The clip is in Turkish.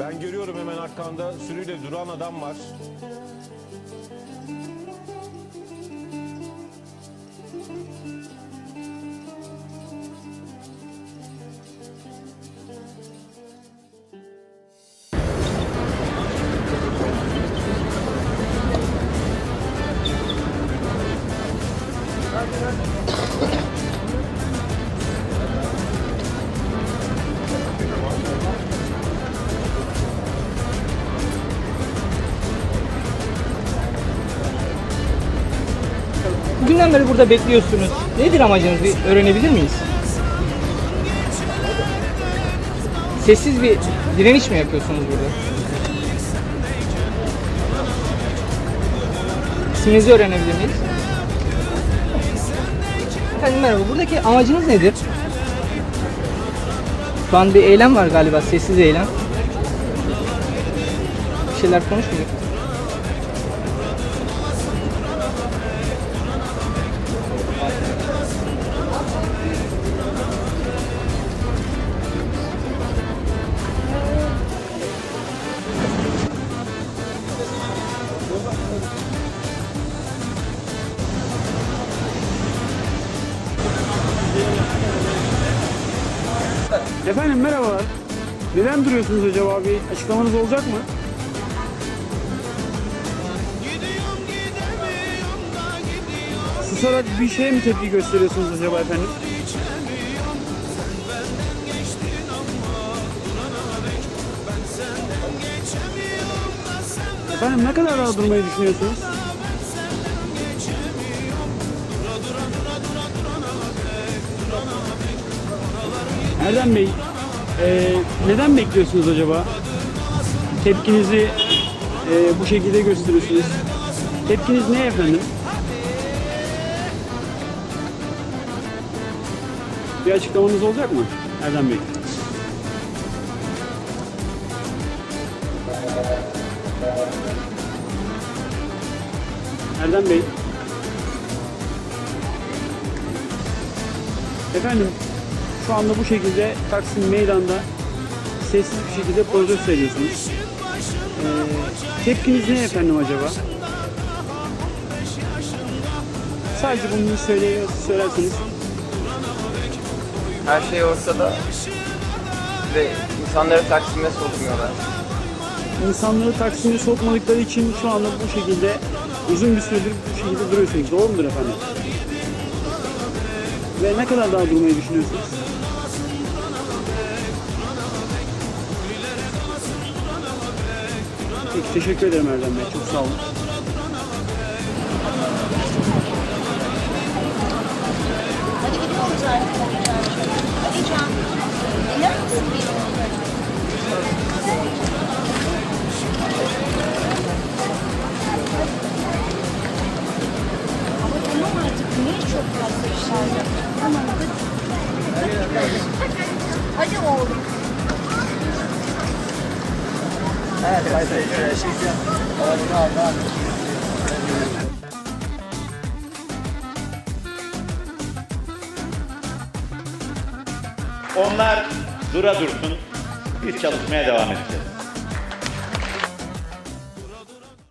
Ben görüyorum hemen arkanda sürüyle duran adam var. Bugünden beri burada bekliyorsunuz. Nedir amacınız bir öğrenebilir miyiz? Sessiz bir direniş mi yapıyorsunuz burada? İsminizi öğrenebilir miyiz? Efendim merhaba, buradaki amacınız nedir? Şu an bir eylem var galiba, sessiz eylem. Bir şeyler konuşmuyor. Efendim merhabalar. Neden duruyorsunuz acaba? Bir açıklamanız olacak mı? Susarak bir şeye mi tepki gösteriyorsunuz acaba efendim? Efendim ne kadar daha durmayı düşünüyorsunuz? Erdem Bey, eee, neden bekliyorsunuz acaba? Tepkinizi eee, bu şekilde gösteriyorsunuz. Tepkiniz ne efendim? Bir açıklamanız olacak mı Erdem Bey? Erdem Bey. Efendim şu anda bu şekilde Taksim Meydan'da sessiz bir şekilde protesto ediyorsunuz. Ee, tepkiniz ne efendim acaba? Sadece bunu söyle, söylerseniz. Her şey ortada ve insanları Taksim'e sokmuyorlar. İnsanları Taksim'e sokmadıkları için şu anda bu şekilde uzun bir süredir bu şekilde duruyorsunuz. Doğru mudur efendim? Ve ne kadar daha durmayı düşünüyorsunuz? Peki teşekkür ederim Erdem Bey. Çok sağ olun. Hadi gidiyoruz artık. Hadi Can. İner misin? Ama tamam artık. Niye çok fazla işler yapıyorsun? Tamam hadi. Hadi, Onlar dura dursun, biz çalışmaya devam edeceğiz.